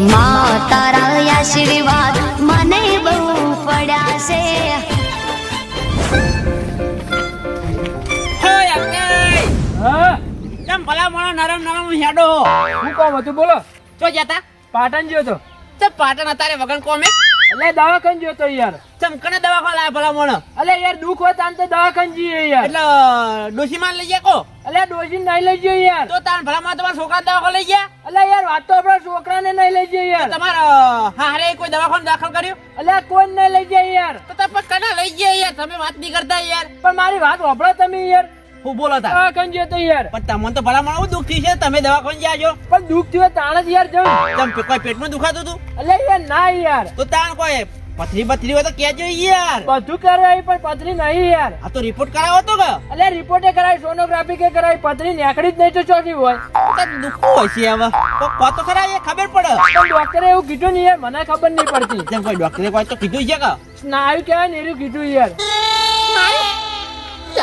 માં તારા આશીર્વાદ મને બહુ પડ્યા છે. કેમ ભલા નરમ નરમ હેડો? હો. હતું? બોલો. તો જતા? પાટણ જ્યો તો. પાટણ અત્યારે વગર કોમે? એટલે દવાખાને ગયો તો યાર. ચમકને કને દવાખાને લાયા ભલા માણસ અલે યાર દુઃખ હોય તાન તો દવાખાન જઈએ યાર. એટલે ડોશીમાં લઈ ગયા કો? એટલે ડોસી નહીં લઈ જઈએ યાર. તો તાર ભલા માં તમારા છોકરા દવાખાને લઈ ગયા? એટલે યાર વાત તો આપણા છોકરાને નહીં લઈ જઈએ યાર. તમારા હારે કોઈ દવાખાને દાખલ કર્યું? એટલે કોઈ નહીં લઈ જાય યાર. તો તમે કને લઈ ગયા યાર? તમે વાત નહીં કરતા યાર. પણ મારી વાત વાપરો તમે યાર. હું બોલો તાર. દવાખાને ગયો તો યાર પણ તમને તો ભલા માણસ દુઃખ છે. તમે દવાખાને જાજો. પણ દુખ થયો તાણ જ યાર જમ તમ કોઈ પેટમાં દુખાતું તું અલે યાર ના યાર. તો તાણ કોઈ? પથરી બથરી હોય તો કેજો યાર. બધું કરાય પણ પથરી નહીં યાર. આ તો રિપોર્ટ કરાવો તો કે? અલે રિપોર્ટે કરાય સોનોગ્રાફી કે કરાય પથરી નેકડી જ નહીં તો ચોકી હોય. તો દુખો હોય છે હવે. તો કો તો ખરા એ ખબર પડે. પણ ડોક્ટરે એવું કીધું ને યાર મને ખબર નહીં પડતી. જેમ કોઈ ડોક્ટરે કોઈ તો કીધું છે કે? સ્નાયુ કહેવાય ને એવું કીધું યાર.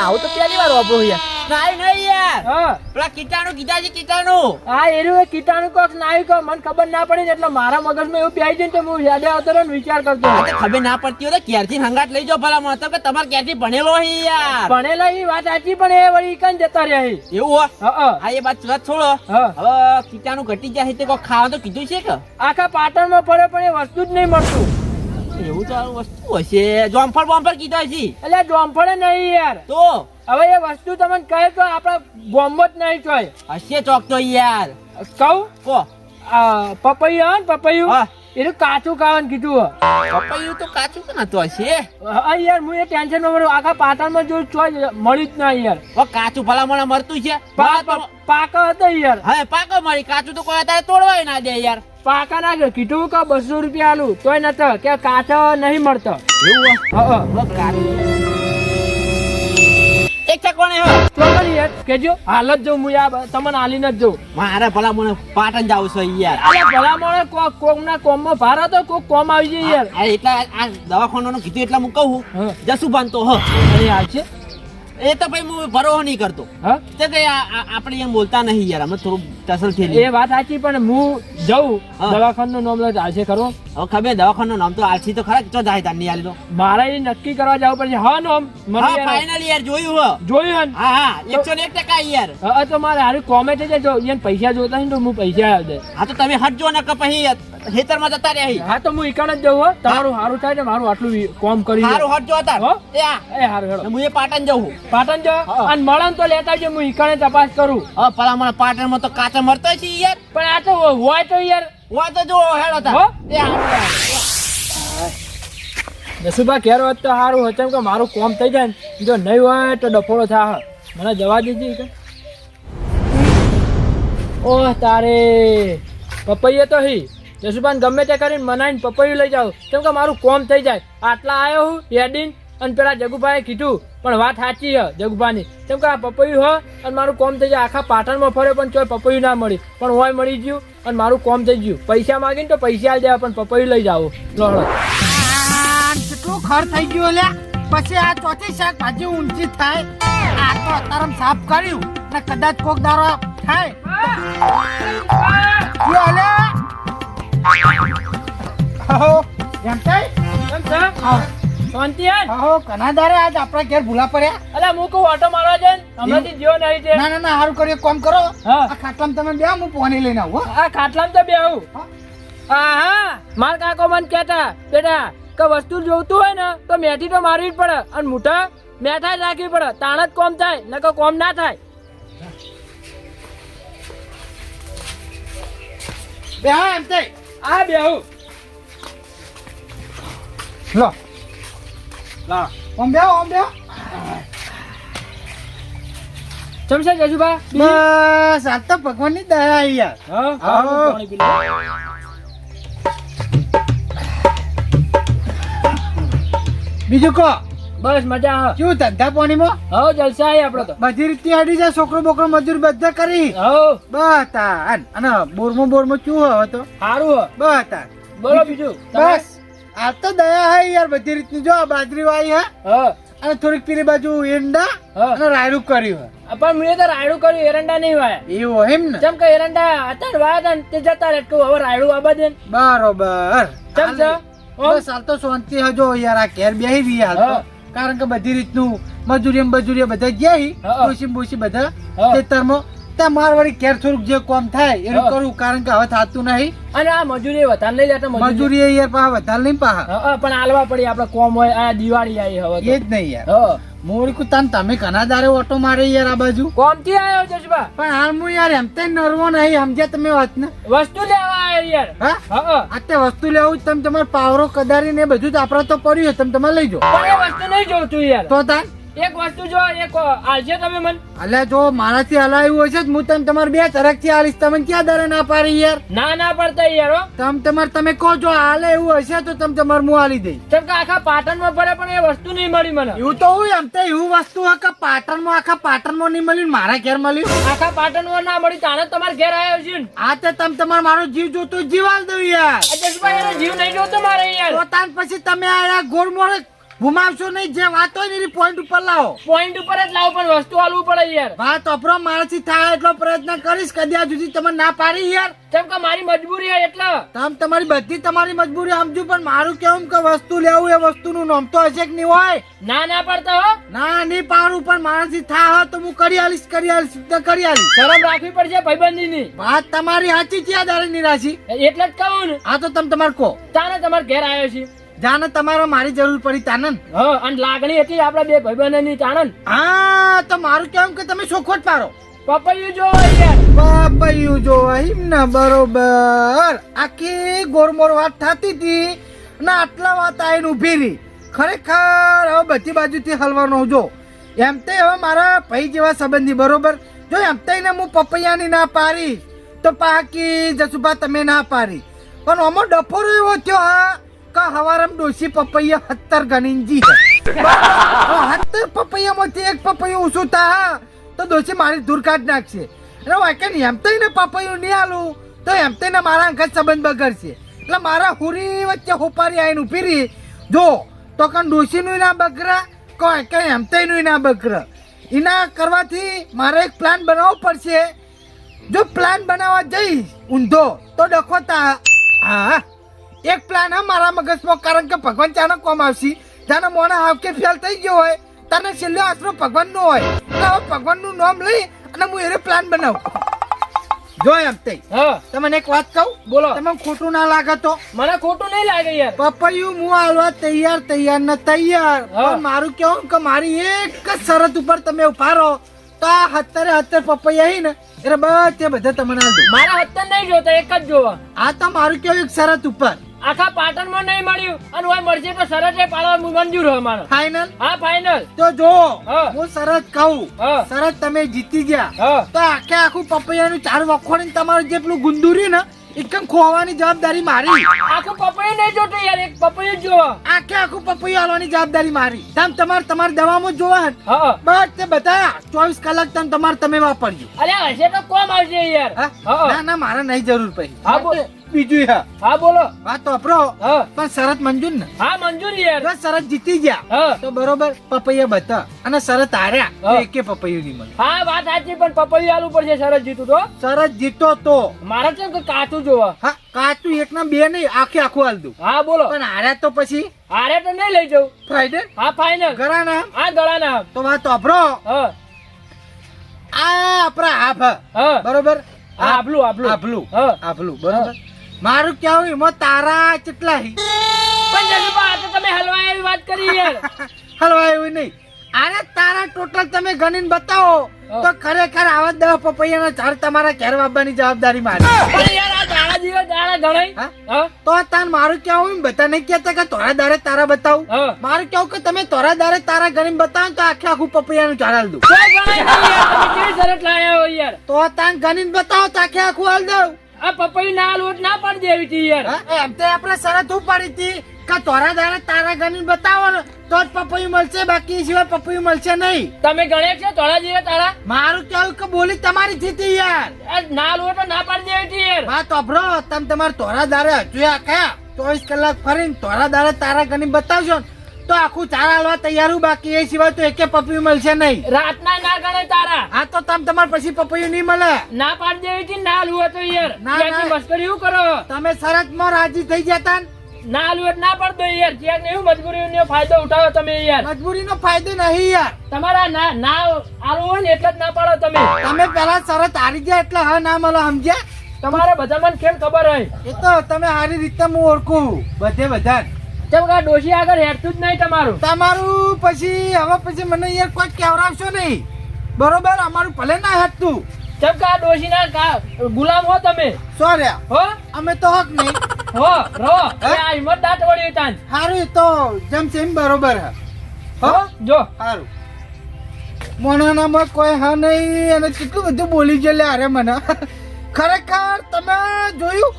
આવું તો પહેલી વાર વાપરું યાર સ્નાયુ નહીં યાર. હા. પેલા કીટાણુ કીધા છે કીટાણુ. હા એરું એ કીટાણુ કોક નાય કો મને ખબર ના પડી ને એટલે મારા મગજમાં એવું બેહી જાય તો હું યાદે આવતો રહ્યો વિચાર કરતો ખબર ના પડતી હોય તો ક્યારથી હંગાટ લઈ જાઓ ભલા મને કે તમારે ક્યાંથી ભણેલો છે યાર. ભણેલા એ વાત સાચી પણ એ વળી કન જતા રહ્યા એવું હો? હા હા. હા એ વાત વાત છોડો. હા. હવે કીટાણુ ઘટી જાય તો કોક ખાવા તો કીધું છે કે? આખા પાટણમાં ફરે પણ એ વસ્તુ જ નહીં મળતું. એવું તો વસ્તુ હશે. જોમફળ બોમ્ફળ કીધા છે એટલે જોમફળે નહીં યાર. તો? હવે એ વસ્તુ તમને કહે તો આપણા ગોમમાં જ નહીં ચોય હશે ચોક તો યાર. કહું? કો. પપૈયું આવે ને પપૈયું? હા. એનું કાચું ખાવાનું કીધું હે. પપૈયું તો કાચું કે નતું હશે હા યાર હું એ ટેન્શનમાં. આખા પાટણમાં જોયું ચોય મળી જ ના યાર ઓ કાચું ભલા મને મરતું છે પાક હતો યાર હવે પાક મળી કાચું તો કોઈ અત્યારે તોડવાય ના દે યાર પાકા ના ગયો. કીધું કે બસો રૂપિયા આલું તોય નતો કે કાચો નહીં મળતો એવું હા હા. કાચું એક ચકોણે હો? તો કરી યાર કેજો હાલ જ જઉં હું યાર તમને હાલીને જ જઉં. મારે ભલા મને પાટણ જાવ છે યાર. અરે ભલા મોણે કોક કોક ના કોમમાં ભાર હતો કોક કોમ આવી જાય યાર. આ એટલા આ દવાખાનાનું કીધું એટલે હું કહું. હા. જસુ બાંધતો હ. છે એ તો ભાઈ હું ભરોહો નહીં કરતો. તે આપણે એમ બોલતા નહીં યાર અમે થોડું ટસલ થઈ એ વાત સાચી પણ હું જઉં. દવાખાનું નામ લો ચાલશે કરો. હવે ખબર દવાખાનું નામ તો આલસી તો ખરા ચો જાય તારની આલી તો. મારે એ નક્કી કરવા જવું પડશે. હા નામ મને ફાઇનલ યાર જોયું હ. જોયું હે હા એકસો ને એક ટકા યાર. હા તો મારે હારી કોમેન્ટ છે જો એને પૈસા જોતા હોય તો હું પૈસા દે હા તો તમે હટજો ને કે પછી ખેતરમાં જતા રહ્યા હા. તો હું ઈકાણ જ જઉં હો. તમારું સારું થાય ને મારું આટલું કોમ કરી સારું હટ જો હતા હો? એ સારું હારું હેડો. હું એ પાટણ જવું પાટણ જો? અને મળન તો લેતા આવજો હું ઈકાણે તપાસ કરું. હા પેલા મને પાટણમાં તો કાચા મરતો છે યાર. પણ આ તો હોય તો યાર. હોય તો જો હેડો તા હો? એ હારું નસુબા ઘેર હોત તો સારું હોય કે મારું કોમ થઈ જાય ને. જો નહીં હોય તો ડફોડો થાય મને જવા દેજે ઓહ તારે. પપૈયે તો હી. જસુબાન ગમે તે કરીને મનાઈને પપૈયું લઈ જાવ કેમ કે મારું કોમ થઈ જાય. આટલા આવ્યો હું હેડીન અને પેલા જગુભાઈએ કીધું પણ વાત સાચી હે જગુભાની. કેમ કે આ પપૈયું હ અને મારું કોમ થઈ જાય. આખા પાટણમાં ફર્યો પણ ચોય પપૈયું ના મળી. પણ હોય મળી ગયું અને મારું કોમ થઈ ગયું. પૈસા માગીને તો પૈસા આવી દેવા પણ પપૈયું લઈ જાવ લોડો કેટલું ખર થઈ ગયું લે પછી આ ચોથી શાકભાજી ઊંચી થાય. આ તો અત્યારે સાફ કર્યું ને કદાચ કોક દારો થાય. એમ થાય? કેમ છે? શાંતિ હે? આજ આપણા ઘેર ભૂલા પડ્યા. અલા હું કહું ઓટો મારવા ને હમણાંથી જીવો નહીં છે. ના ના ના સારું કર્યું. કામ કરો. હા. આ ખાટલામાં તમે બે હું પોની લઈને આવું આ ખાટલામાં તો બેહું. હા. હા હા માર કાકો મને કહેતા બેટા કે વસ્તુ જોવતું હોય ને તો મેથી તો મારવી જ પડે અને મૂઠા મેઠા જ રાખવી પડે. તાણ જ કોમ થાય નકર કોમ ના થાય. બે હા એમ થાય. આ બેહું લો. ઓમ બે ઓમ બે ચમશે જજુબા બસ આ તો ભગવાનની દયા યાર. હા પાણી પી બીજું કહો. બસ મજા શું ધંધા પાણીમાં? હવ જલસા આવી આપડે તો. બધી રીતે હાડી જાય છોકરો બોકરો મજૂર બધા કરી. હવ. બતા અને બોરમો બોરમો શું હવે તો? સારું બતા બોલો બીજું. બસ. આ તો દયા હે યાર બધી રીતની. જો બાજરી વાઈ હે. હા. અને થોડીક પેલી બાજુ ઈંડા અને રાયડું કર્યું પણ મેં તો રાયડું કર્યું એરંડા નહીં વાયા. એવું એમ ને? જેમ કે એરંડા અત્યારે વાયા ને તે જતા રહે. હવે રાયડું આબા દે બરોબર. કેમ છે? બસ હાલ તો શાંતિ હજો યાર. આ ઘેર બેહી રહી હાલ તો. હા. કારણ કે બધી રીતનું મજૂરી મજૂરી બધા ગયા હી હા. ડોશી બધા ખેતરમાં ત્યાં માર વળી ઘેર થોડુંક જે કોમ થાય એનું કરું કારણ કે હવે થતું નહીં. અને આ મજૂરી વધારે લઈ લેતા મજૂરી યાર પાછા વધારે નહીં હા, પણ આલવા પડી આપણે કોમ હોય આ દિવાળી આવી હવે એ જ નહીં યાર. મોરી તાન તમે ઘણા દારે ઓટો મારે યાર આ બાજુ. કોમથી આવ્યો જશબા પણ હાલ હું યાર એમ તે નરવો નહીં સમજ્યા તમે વાત ને વસ્તુ લેવા આવ્યો યાર. હા. આ તે વસ્તુ લેવું તમે તમારો પાવરો કદારી ને બધું જ આપડે તો પડ્યું છે તમે તમારે લઈ જાઓ. પણ એ વસ્તુ નહીં જોતું યાર. તો તાન? એક વસ્તુ જો એક આલશે તમે મન? અલ્યા જો મારાથી હલાવ્યું હશે તો હું તને તમારે બે તરફથી આલીશ તમે ક્યાં દરે ના પાડી યાર? ના ના પડતા યાર હો. તમાર તમારે તમે કહો જો હાલે એવું હશે તો તમે તમારે હું આલી દઈ કેમ કે આખા પાટણમાં પડે પણ એ વસ્તુ નહીં મળી મને. એવું તો હું એમ તો એવું વસ્તુ હોય કે પાટણમાં આખા પાટણમાં નહીં મળ્યું મારા ઘેર મળ્યું? આખા પાટણમાં ના મળી તાણે તમારે ઘેર આવ્યો છે ને. આ તે તમ તમારે મારો જીવ જોતો જીવ આલ દઉં યાર. જસભાઈ જીવ નહીં જોતો મારે યાર. તો તાન પછી તમે આ ગોળ મોડે ઘુમાવશો નહીં જે વાત હોય ને એની પોઈન્ટ ઉપર લાવો. પોઈન્ટ ઉપર જ લાવો પણ વસ્તુ આલવું પડે યાર. વાત અપરો મારાથી થાય એટલો પ્રયત્ન કરીશ કદી આ સુધી તમે ના પાડી યાર. કેમ કે મારી મજબૂરી હોય એટલે. તમે તમારી બધી તમારી મજબૂરી સમજુ પણ મારું કેવું કે વસ્તુ લેવું એ વસ્તુનું નામ તો હશે કે નહીં હોય? ના ના પડતા હો. ના નહીં પાડું પણ મારાથી થાય હો તો હું કરી આલીશ કરી આલીશ તો કરી આલીશ શરમ રાખવી પડશે ભાઈબંધીની. વાત તમારી સાચી છે દારે નિરાશી. એટલે જ કહું ને. આ તો તમે તમારે કહો. તાને તમારે ઘેર આવ્યો છે. જાને તમારે મારી જરૂર પડી તાનન હા અને લાગણી હતી આપડા બે ભાઈબંધોની તાનન હા તો મારું કેવું કે તમે ચોખવટ પારો પપૈયું જો પપૈયું બાપૈયું જો એમ ને બરોબર. આખી ગોરમોર વાત થતી હતી ને આટલા વાત આઈને ઊભી રહી. ખરેખર હવે બધી બાજુથી હલવાનો જો. એમ તે હવે મારા ભાઈ જેવા સંબંધી બરોબર? જો એમ ને હું પપૈયાની ના પારી તો પાકી જસુભા તમે ના પારી પણ આમાં ડફોરો એવો થયો હા? કે હવારમ ડોસી પપૈયા સત્તર ગણીજી સત્તર પપૈયામાંથી એક પપૈયું ઓછું તા તો ડોસી મારી દૂર કાઢ નાખશે. એટલે વાંકે એમ તઈને પપૈયું નહીં આલું, તો એમ તઈને મારા અંગત સંબંધ બગડશે. એટલે મારા હુરી વચ્ચે હોપારી આવીને ઊભી રહી. જો, તો કણ ડોસીનું ના બગરા કોઈ કઈ એમ તઈનું ના બગરા એના કરવાથી મારે એક પ્લાન બનાવવો પડશે. જો પ્લાન બનાવવા જઈશ ઊંધો, તો ડખો તા હા. એક પ્લાન હા મારા મગજમાં કારણ કે ભગવાન ચાનો કોમ આવશે. જાને મોણા હાવકે ફેલ થઈ ગયો હોય તને છેલ્લો આશરો ભગવાન નો હોય. એટલે હવે ભગવાનનું નામ લઈ અને હું એને પ્લાન બનાવું. જો એમ તે. તમને એક વાત કહું? બોલો. તમે ખોટું ના લાગે તો? મને ખોટું નહીં લાગે યાર. પપૈયું હું આલવા તૈયાર તૈયાર ને તૈયાર. પણ મારું કેવું કે મારી એક જ શરત ઉપર તમે ઊભા રહો. તો આ હત્તરે હત્તર પપૈયા હી ને એટલે બધે બધા તમને આવજો મારા હત્તર નહીં જોતા એક જ જોવા. આ તો મારું કેવું એક શરત ઉપર. આખા પાટણમાં નહીં મળ્યું. અને હોય મળશે તો શરત એ પાડવા મંજૂર હોય મારો ફાઈનલ હા ફાઈનલ તો જો હું. શરત કહું. હા. તમે જીતી ગયા. તો આખે આખું પપૈયાનું ચાર વખોડીને તમારું જે પેલું ગુંદુરી ને એકદમ ખોવાની જવાબદારી મારી. આખું પપૈયું નહીં જોતું યાર એક પપૈયું જોવો. આખે આખું પપૈયું હાલવાની જવાબદારી મારી. તમ તમારે તમારે દવામાં જોવા હા. બસ તે બધા ચોવીસ કલાક તમ તમારે તમે વાપરજો. અરે હશે તો કોમ આવશે યાર. ના ના મારે નહીં જરૂર પડી. હા, બોલ. બીજું હા. હા બોલો. વાત વાપરો હા. પણ શરત મંજૂર ને. હા મંજૂર યાર. શરત જીતી ગયા હા. તો બરોબર પપૈયા બતા. અને શરત હાર્યા તો એકે પપૈયું નહીં મળે. હા વાત સાચી પણ પપૈયું આલુ પડશે સરસ જીતું તો. શરત જીતો તો. મારે કેમ કે કાચું જોવા. હા કાચું એક ના બે નહીં આખે આખું હાલ દઉં. હા બોલો. પણ હાર્યા તો પછી? હારે તો નહીં લઈ જવું. ફાયદે હા ફાઈનલ ગળા નામ? હા દળાના તો વાત વાપરો હા. આ આપણા આભા હા. બરોબર? હા, આભલું, આભલું. આભલું. હા. આભલું બરોબર? મારું કેવું એમાં તારા કેટલા હી? પણ જસુભા, આ તો તમે હલવાઈ એવી વાત કરી યાર. એવું નહીં. અરે તારા ટોટલ તમે ગણીને બતાવો. તો ખરેખર આવા પપૈયા પપૈયાના ઝાડ તમારા ઘેર વાવવાની જવાબદારી મારી. પણ યાર આ દાડા જેવા દાડા ગણાય હા? હા. તો તાન મારું કેવું એમ બધા નહીં કહેતા કે તોરા દારે તારા બતાવું. મારું કેવું કે તમે તોરા દારે તારા ગણીને બતાવો તો આખે આખું પપૈયાનું ઝાડ હાલ દઉં. તો તાન ગણીને બતાવો તો આખે આખું હાલ દઉં. આ પપૈયું ના લોટ ના પાડી દેવી હતી યાર. હા? એમ તો આપણે શરત હું પાડી હતી કે તોરા દારે તારા ગણી બતાવો ને તો જ પપૈયું મળશે બાકી સિવાય પપૈયું મળશે નહીં. તમે ગણ્યા છે થોડા જીવે તારા? મારું કેવું કે બોલી તમારી થી હતી યાર ના લોટ તો ના પાડી દેવી હતી યાર. તો અભરો તમે તમારા તોરા દારે હજુ આ કયા ચોવીસ કલાક ફરીને તોરા દારે તારા ગણી બતાવશો ને તો આખું ચારા હાલવા તૈયાર બાકી. એ સિવાય તો એકે પપૈયું મળશે નહીં. રાતના ના ગણે તારા. હા તો તમ તમાર પછી પપૈયું નહીં મળે. ના પાડી દેવી હતી ના આલુ તો યાર. ના, ના. મસ્કરી શું કરો? તમે શરતમાં રાજી થઈ જતા ના? આલુ એટલે ના પડતો યાર. ત્યાં એવું મજબૂરીનો ફાયદો ઉઠાવો તમે યાર. મજબૂરીનો ફાયદો નહીં યાર. તમારા ના ના આલુ હોય ને એટલે જ ના પાડો તમે. તમે પેલા શરત હારી ગયા એટલે હા ના મળો સમજ્યા? તમારે બધા મને ખેલ ખબર હોય? એ તો તમે સારી રીતે હું ઓળખું. બધે બધા જેમ કે ડોશી આગળ હેરતું જ નહીં તમારું? તમારું પછી હવે પછી મને યાર કોઈ કહેવરાવશો નહીં. બરોબર? અમારું ભલે ના હતું ચમકા કે આ કા- ગુલામ હો તમે. સોર્યા. હો? અમે તો હક નહીં. હો રો? આ હિંમત દાંત વળી તાન સારું તો જેમ એમ બરોબર હે. હો? જો. સારું મોનાનામાં કોઈ હા નહીં અને કેટલું બધું બોલી ગયેલે અરે મને. ખરેખર તમે જોયું?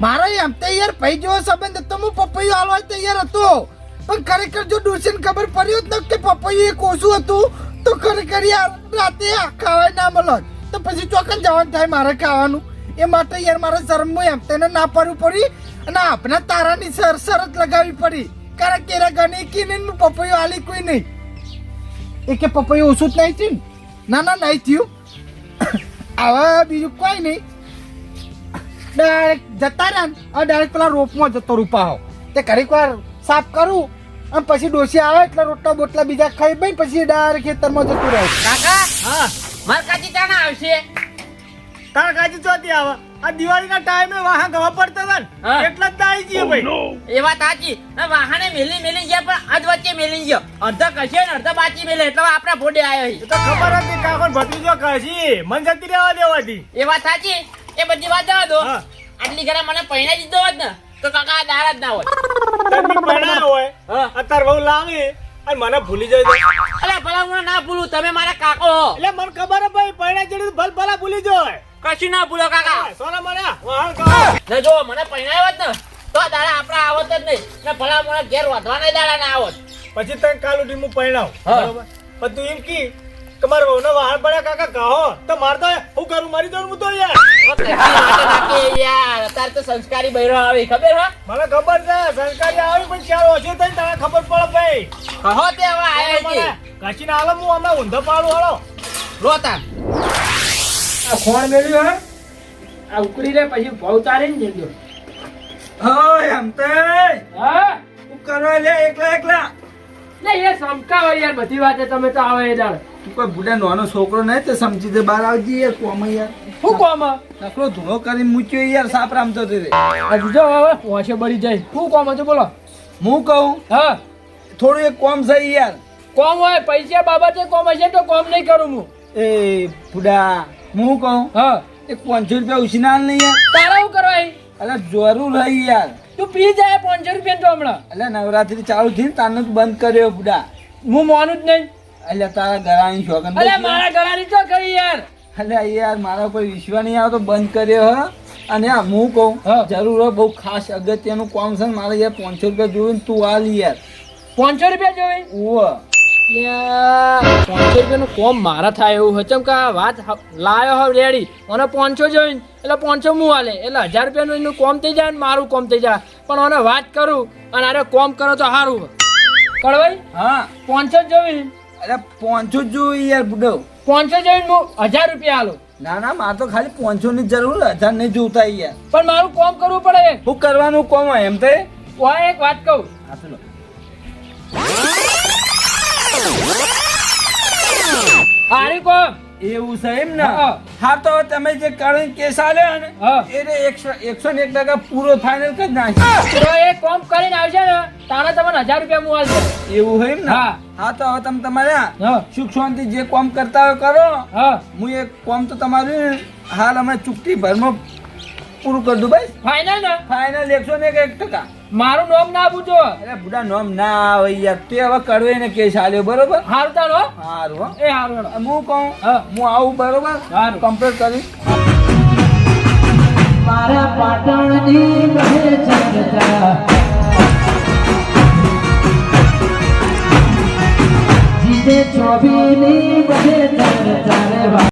મારો એમ તો યાર ભાઈ જેવો સંબંધ હતો, હું પપૈયું હાલવા તૈયાર હતો. પણ ખરેખર જો ડોસીને ખબર પડી જ ન કે પપૈયું એક ઓછું હતું, તો ખરેખર યાર રાતે ખાવાય ના મળે તો પછી ચોકન જવાનું થાય મારે ખાવાનું? એ માટે યાર મારે શરમ એમ તેને ના પડવું પડી અને આપણા તારાની સર શરત લગાવવી પડી. કારણ કે ગણી કીને પપૈયું હાલી કોઈ નહીં. એ કે પપૈયું ઓછું જ નહીં થયું? ના ના, નહીં થયું. આવા બીજું કોઈ નહીં. ડાયરેક્ટ જતા રહ્યા ને હવે ડાયરેક્ટ પેલા રોપમાં જતો રૂપાહો તે ઘડીક વાર સાફ કરું અને પછી ડોસી આવે એટલે રોટલા બોટલા બીજા ખાઈ ભાઈ પછી ડાયરેક્ટ ખેતરમાં જતું રહે. કાકા હા. માર કાચી ક્યાં આવશે? તાર કાજી ચોથી આવે. આ દિવાળીના ટાઈમે વાહન ગવા પડતા હતા. ને એટલા જ દાઈ ગયો ભાઈ. એ વાત સાચી. વાહને મેલી મેલી ગયા પણ આજ વચ્ચે મેલી ગયો. અડધા કશે ને અડધા બાકી મેલે એટલે આપણા ભોડે આવ્યો તો ખબર હતી કાકો ભત્રીજો કશી મન જતી રહેવા દેવાથી એ વાત સાચી? એ બધી વાત જવા દો. આટલી ઘરે મને પહેણા દીધો હોત ને તો કાકા દાડા જ ના હોય. પરણાયો હોય. અત્યારે બહુ લાવી અને મને ભૂલી જાય તો. અલે ભલા હું ના ભૂલું તમે મારા કાકો હો. એટલે મને ખબર હે ભાઈ પહેણા જેડી ભલ ભલા ભૂલી જાય કશું ના ભૂલો કાકા. સોના મને ને જો મને પૈણાયો જ ને તો દાડા આપણા આવત જ નહીં. ને ભલા મને ઘેર વધવાના દાડા ના આવત. પછી તને કાલ ઉઠી હું પહેણાવ. બરાબર બરોબર? પણ તું એમ કી કે મારા વહુને વાહન પડ્યા કાકા કહો તો માર તો હું કરું મારી દઉં હું તો યાર. અત્યારે તો સંસ્કારી બૈરો આવે ખબર હા? મને ખબર છે સંસ્કારી આવી પણ ચાર ઓછો થઈ તને ખબર પડે ભાઈ. કહો તે હવે આયા છે કાચી ના આલો હું હમણાં ઊંધો પાડું હાલો. રોતા આ ખોણ મેળ્યું હે? આ ઉકળી રે પછી ભાવ તારે ને જજો હોય એમ તો. હા? કરવા લે એકલા એકલા. ને એ હોય યાર બધી વાતે તમે તો આવે એ દાડ. કોઈ બુડા નાનો છોકરો નહીં તો સમજી દે બહાર આવજી યાર કોમ યાર. શું કોમ? આ નકરો ધૂળો કરીને મૂક્યો યાર સાપ રામતો તે. જો હવે પહોંચે બળી જાય. શું કોમ હતું બોલો? હું કહું? હા. થોડું એક કોમ છે યાર. કોમ હોય પૈસા બાબતે કોમ હશે તો કોમ નહીં કરું હું. એ બુડા હું કહું? હા. એ પાંચસો રૂપિયા ઉછીના નહીં યાર. તારા શું કરવા અહીં? જરૂર હઈ યાર. તું પી જાય પાંચસો રૂપિયા તો હમણાં. એટલે નવરાત્રી ચાલુ થઈ ને બંધ કર્યો બુડા હું માનું જ નહીં. એટલે તારા ગળાની શોખન અલે મારા ગળાની તો કરી યાર. અલે યાર મારા કોઈ વિશ્વાસ નહીં આવતો બંધ કર્યો હ. અને આ હું કહું હા. જરૂર હોય બહુ ખાસ અગત્યનું કોમ છે મારે યાર પાંચસો રૂપિયા જોયું ને તું લી યાર. પાંચસો રૂપિયા જોઈ ઓવ પાંચસો રૂપિયાનું કોમ મારા થાય એવું હચમ ચમ કે આ વાત હ- લાયો હવે રેડી. અને પાંચસો જોઈને એટલે પાંચસો હું હાલે. એટલે હજાર રૂપિયાનું એનું કોમ થઈ જાય ને મારું કોમ થઈ જાય. પણ આને વાત કરું અને અરે કોમ કરો તો સારું કળવાઈ? હા. પાંચસો જોઈ અરે પાંચસો જ યાર બુડો. પાંચસો જોઈને હું હજાર રૂપિયા આલો. ના ના મારે તો ખાલી પાંચસો ની જરૂર હજાર નહીં જોતા યાર. પણ મારું કોમ કરવું પડે. હું કરવાનું કોમ હોય એમ તે ઓય એક વાત કહું. હા ચલો. હારી કોમ. એવું છે એમ ને? હા. તો તમે જે કારણ કેસ આલ્યો ને. એને એકસો ને એક ટકા પૂરો ફાઇનલ કરી નાખ્યો. તો એ કોમ કરીને આવશે ને તારા તમને હજાર રૂપિયા હું હાલ એવું હોય એમ ને? હા. હા તો હવે તમે તમારે સુખ શાંતિ જે કોમ કરતા હોય કરો. હું. એક કોમ તો તમારું હાલ અમે ચૂકતી ભરમાં પૂરું કરી દઉં ભાઈ ફાઇનલ ને? ફાઇનલ એકસો ને એક ટકા. મારું નામ ના પૂછો. અરે બુડા નોમ ના આવે યાર. તે હવે કરવે ને કેસ આલ્યો બરોબર? હારું તારો હારું હો. એ હારું હું કહું? હા. હું આવું બરોબર? હારું. કમ્પ્લીટ કરી. મારા પાટણની બહે ચર્ચા જીતે ચોબીની બહે રે